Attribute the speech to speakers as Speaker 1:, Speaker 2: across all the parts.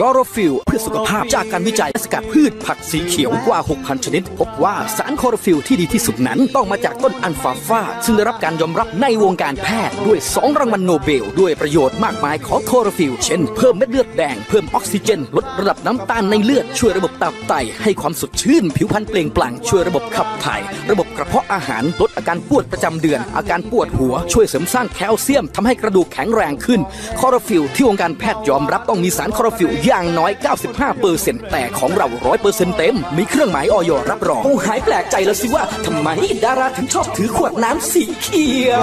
Speaker 1: คลอโรฟิลเพื่อสุขภาพจากการวิจัยสกัดพืชผักสีเขียวกว่า 6,000 ชนิด พบว่าสารคลอโรฟิลที่ดีที่สุดนั้น ต้องมาจากต้นอัลฟาฟาซึ่งได้รับการยอมรับในวงการแพทย์ ด้วย 2 รางวัลโนเบล ด้วยประโยชน์มากมายของคลอโรฟิลเช่น เพิ่มเม็ดเลือดแดง เพิ่มออกซิเจน ลดระดับน้ำตาลในเลือด ช่วยระบบตับไต ให้ความสดชื่น ผิวพรรณเปล่งปลั่ง ช่วยระบบขับถ่าย ระบบกระเพาะอาหาร ลดอาการปวดประจำเดือน อาการปวดหัว ช่วยเสริมสร้างแคลเซียมทำให้กระดูกแข็งแรงขึ้นคลอโรฟิลที่วงการแพทย์ยอมรับต้องมีสารคลอโรฟิลอย่างน้อย 95เปอร์เซ็นต์แต่ของเรา 100เปอร์เซ็นต์เต็ม มีเครื่องหมายออยรับรอง โอ้หายแปลกใจแล้วสิว่าทำไมดาราถึงชอบถือขวดน้ำสีเขียว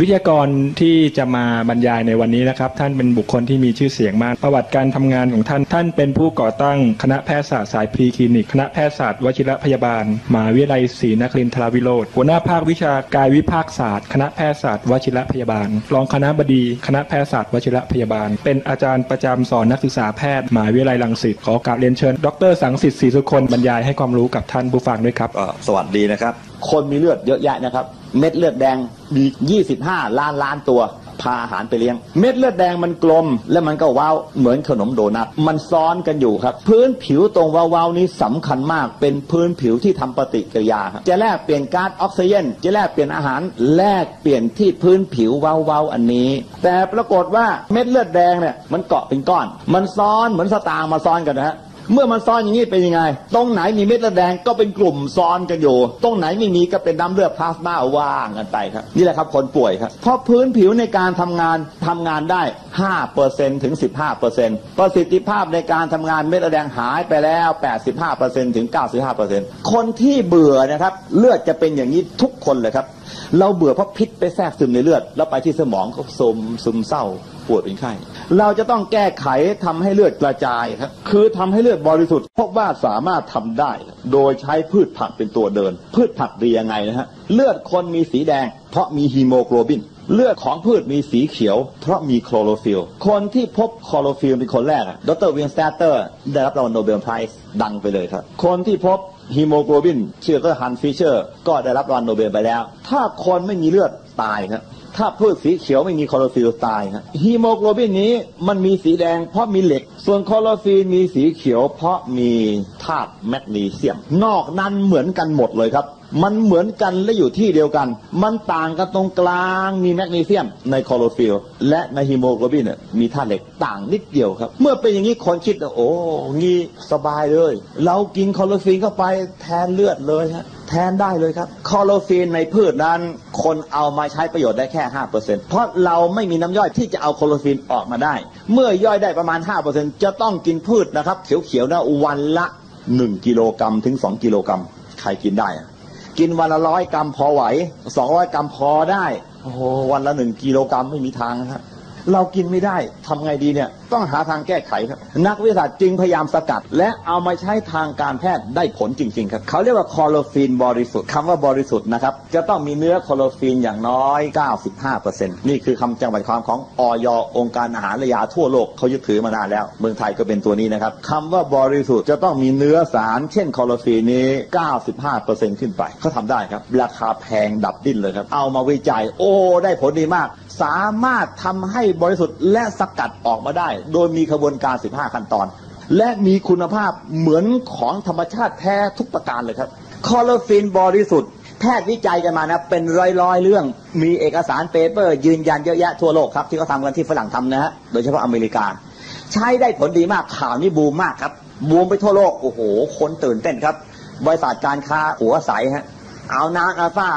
Speaker 2: วิทยากรที่จะมาบรรยายในวันนี้นะครับ ท่านเป็นบุคคลที่มีชื่อเสียงมาก ประวัติการทำงานของท่าน ท่านเป็นผู้ก่อตั้งคณะแพทยศาสตร์สายพรีคลินิก คณะแพทยศาสตร์วชิรพยาบาลมหาวิทยาลัยศรีนครินทราวิโรธหัวหน้าภาควิชากายวิภาคศาสตร์ คณะแพทยศาสตร์วชิรพยาบาล รองคณะบดีคณะแพทยศาสตร์วชิรพยาบาล เป็นอาจารย์ประจำสอนนักศึกษาแพทย์มหาวิทยาลัยรังสิตขอกราบเรียนเชิญ ดร สังสิทธิ์ศรีสุคนบรรยายให้ความรู้กับท่านผู้ฟังด้วยครับ
Speaker 3: สวัสดีนะครับ คนมีเลือดเยอะแยะนะครับ เม็ดเลือดแดงมี25 ล้านล้านตัว พาอาหารไปเลี้ยง เม็ดเลือดแดงมันกลม และมันก็ว้าเหมือนขนมโดนัทมันซ้อนกันอยู่ครับ พื้นผิวตรงว้าๆนี้สำคัญมากเป็นพื้นผิวที่ทำปฏิกิริยาครับจะแลกเปลี่ยนก๊าซออกซิเจนจะแลกเปลี่ยนอาหารแลกเปลี่ยนที่พื้นผิวว้าๆอันนี้ แต่ปรากฏว่าเม็ดเลือดแดงเนี่ยมันเกาะเป็นก้อน มันซ้อนเหมือนสตางค์มาซ้อนกันนะฮะ เมื่อมันซ้อนอย่างนี้เป็นยังไง ตรงไหนมีเม็ดเลือดแดงก็เป็นกลุ่มซ้อนกันอยู่ ตรงไหนไม่มีก็เป็นน้ำเลือดพลาสมาว่างกันไปครับ นี่แหละครับคนป่วยครับ เพราะพื้นผิวในการทำงานทำงานได้5%ถึง 15%ประสิทธิภาพในการทำงานเม็ดเลือดแดงหายไปแล้ว 85%ถึง 95%คนที่เบื่อนะครับ เลือดจะเป็นอย่างนี้ทุกคนเลยครับเราเบื่อเพราะพิษไปแทรกซึมในเลือด แล้วไปที่สมองก็ซมซึมเศร้าปวดเป็นไข้เราจะต้องแก้ไขทำให้เลือดกระจายครับคือทำให้เลือดบริสุทธิ์พบว่าสามารถทำได้ โดยใช้พืชผักเป็นตัวเดิน พืชผักดียังไงนะฮะเลือดคนมีสีแดง เพราะมีฮีโมโกลบิน เลือดของพืชมีสีเขียว เพราะมีโคลอโรฟิลคนที่พบโคลอโรฟิลเป็นคนแรกอะดรวินสแตเตอร์ ได้รับรางวัลโนเบลไพรส์ดังไปเลยครับ คนที่พบ ฮีโมโกลบินเชื่อก็ฮันฟิเชอร์ ก็ได้รับรางวัลโนเบลไปแล้ว ถ้าคนไม่มีเลือดตายครับถ้าพืชสีเขียวไม่มีคลอโรฟิลตายครับฮีโมโกลบินนี้มันมีสีแดงเพราะมีเหล็ก ส่วนคลอโรฟิลมีสีเขียวเพราะมีธาตุแมกนีเซียม นอกนั้นเหมือนกันหมดเลยครับ มันเหมือนกันและอยู่ที่เดียวกัน มันต่างกันตรงกลางมีแมกนีเซียมในคลอโรฟิลและในฮีโมโกลบินเนี่ยมีธาตุเหล็กต่างนิดเดียวครับ เมื่อเป็นอย่างนี้คนคิดว่าโอ้งี้สบายเลย เรากินคลอโรฟิลเข้าไปแทนเลือดเลยฮะแทนได้เลยครับคอโรฟินในพืชนั้น คนเอามาใช้ประโยชน์ได้แค่ 5%เพราะเราไม่มีน้ำย่อยที่จะเอาคอโรฟินออกมาได้ เมื่อย่อยได้ประมาณ 5%จะต้องกินพืชนะครับ เขียวๆนะวันละ 1 กิโลกรัมถึง 2 กิโลกรัมใครกินได้ กินวันละร้อยกรัมพอไหวสองร้อยกรัมพอได้ โอ้โหวันละหนึ่งกิโลกรัมไม่มีทางครับ เรากินไม่ได้ทำไงดีเนี่ย ต้องหาทางแก้ไขครับ นักวิทยาศาสตร์จึงพยายามสกัด และเอามาใช้ทางการแพทย์ได้ผลจริง ๆ ครับ เขาเรียกว่าคอโรฟินบริสุทธิ์คำว่าบริสุทธิ์นะครับ จะต้องมีเนื้อคอโรฟินอย่างน้อย 95%นี่คือคำจำกัดความของออยองค์การอาหารและยาทั่วโลกเขายึดถือมานานแล้ว เมืองไทยก็เป็นตัวนี้นะครับคำว่าบริสุทธิ์จะต้องมีเนื้อสาร เช่นคอโรฟินนี้ 95%ขึ้นไปเขาทำได้ครับ ราคาแพงดับดิ้นเลยครับ เอามาวิจัย โอ้ ได้ผลดีมาก สามารถทำให้บริสุทธิ์และสกัดออกมาได้ โดยมีกระบวนการ 15 ขั้นตอน และมีคุณภาพเหมือนของธรรมชาติแท้ทุกประการเลยครับคลอโรฟินบริสุทธิ์แพทย์วิจัยกันมานะเป็นร้อยๆ เรื่องมีเอกสารเปเปอร์ ยืนยันเยอะแยะทั่วโลกครับ ที่เขาทำกันที่ฝรั่งทำนะฮะโดยเฉพาะอเมริกา ใช้ได้ผลดีมากข่าวนี้บูมมากครับ บูมไปทั่วโลก โอ้โห คนตื่นเต้นครับ บริษัทการค้าหัวใสฮะเอาน้ำอัลฟา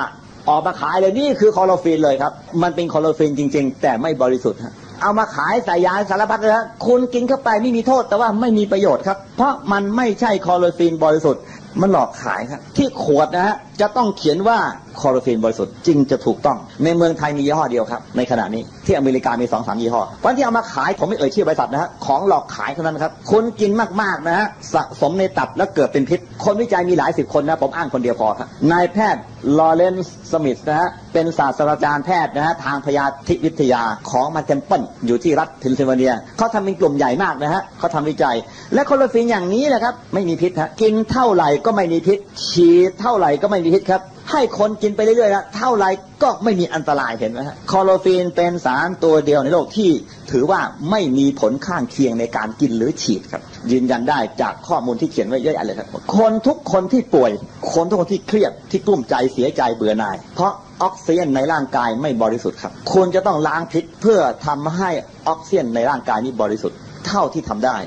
Speaker 3: ออกมาขายเลยนี่คือคลอโรฟินเลยครับ มันเป็นคลอโรฟินจริง ๆ แต่ไม่บริสุทธิ์เอามาขายใส่ยาสารพัดเลยฮะคุณกินเข้าไปไม่มีโทษแต่ว่าไม่มีประโยชน์ครับ เพราะมันไม่ใช่คลอโรฟินบริสุทธิ์ มันหลอกขายครับ ที่ขวดนะฮะจะต้องเขียนว่าคลอโรฟินบริสุทธิ์จริงจะถูกต้อง ในเมืองไทยมียี่ห้อเดียวครับ ในขณะนี้ที่อเมริกามีสองสามยี่ห้อวันที่เอามาขายผมไม่เอ่ยชื่อบริษัทนะฮะของหลอกขายเท่านั้นครับคุณกินมากๆนะฮะสะสมในตับแล้วเกิดเป็นพิษ คนวิจัยมีหลายสิบคนนะ ผมอ้างคนเดียวพอครับนายแพทย์ลอเรนซ์สมิธนะฮะเป็นศาสตราจารย์แพทย์นะฮะทางพยาธิวิทยาของมาเทมเปิลอยู่ที่รัฐเพนซิลเวเนียเขาทำเป็นกลุ่มใหญ่มากนะฮะเขาทำวิจัย และคลอโรฟินอย่างนี้แหละครับไม่มีพิษฮะกินเท่าไหร่ก็ไม่มีพิษ ฉีดเท่าไหร่ก็ไม่มีพิษครับ ให้คนกินไปเรื่อยๆนะเท่าไรก็ไม่มีอันตรายเห็นไหมฮะคลอโรฟีนเป็นสารตัวเดียวในโลกที่ถือว่าไม่มีผลข้างเคียงในการกินหรือฉีดครับ ยืนยันได้จากข้อมูลที่เขียนไว้เยอะแยะเลยครับคนทุกคนที่ป่วย คนทุกคนที่เครียดที่กลุ้มใจเสียใจเบื่อหน่าย เพราะออกซิเจนในร่างกายไม่บริสุทธิ์ครับควรจะต้องล้างพิษเพื่อทำให้ออกซิเจนในร่างกายนี้บริสุทธิ์เท่าที่ทำได้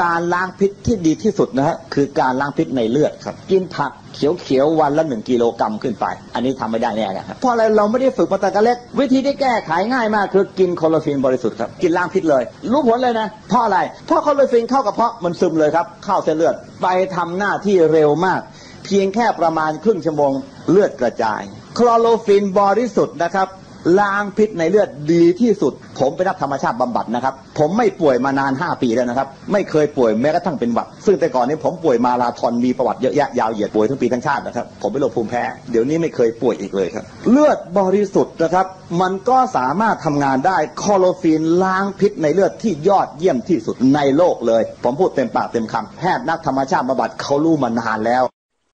Speaker 3: การล้างพิษที่ดีที่สุดนะฮะคือการล้างพิษในเลือดครับ กินผักเขียวๆวันละหนึ่งกิโลกรัมขึ้นไป อันนี้ทำไม่ได้แน่นะครับเพราะอะไรเราไม่ได้ฝึกมาแต่กะเล็ก วิธีที่แก้ไขง่ายมากคือกินโคโลฟินบริสุทธิ์ครับกินล้างพิษเลย รู้ผลเลยนะเพราะอะไรเพราะโคโลฟินเข้ากระเพาะมันซึมเลยครับเข้าเส้นเลือดไปทำหน้าที่เร็วมาก เพียงแค่ประมาณครึ่งชั่วโมงเลือดกระจาย คลอโรฟินบริสุทธิ์นะครับ ล้างพิษในเลือดดีที่สุด ผมไปรับธรรมชาติบำบัดนะครับ ผมไม่ป่วยมานาน 5 ปีแล้วนะครับ ไม่เคยป่วยแม้กระทั่งเป็นหวัด ซึ่งแต่ก่อนนี้ผมป่วยมาราธอนมีประวัติเยอะแยะยาวเหยียดป่วยทั้งปีทั้งชาตินะครับ ผมเป็นโรคภูมิแพ้ เดี๋ยวนี้ไม่เคยป่วยอีกเลยครับ เลือดบริสุทธิ์นะครับ มันก็สามารถทำงานได้คอโรฟินล้างพิษในเลือดที่ยอดเยี่ยมที่สุดในโลกเลย ผมพูดเต็มปากเต็มคำแพทย์นักธรรมชาติบำบัดเขารู้มานานแล้ว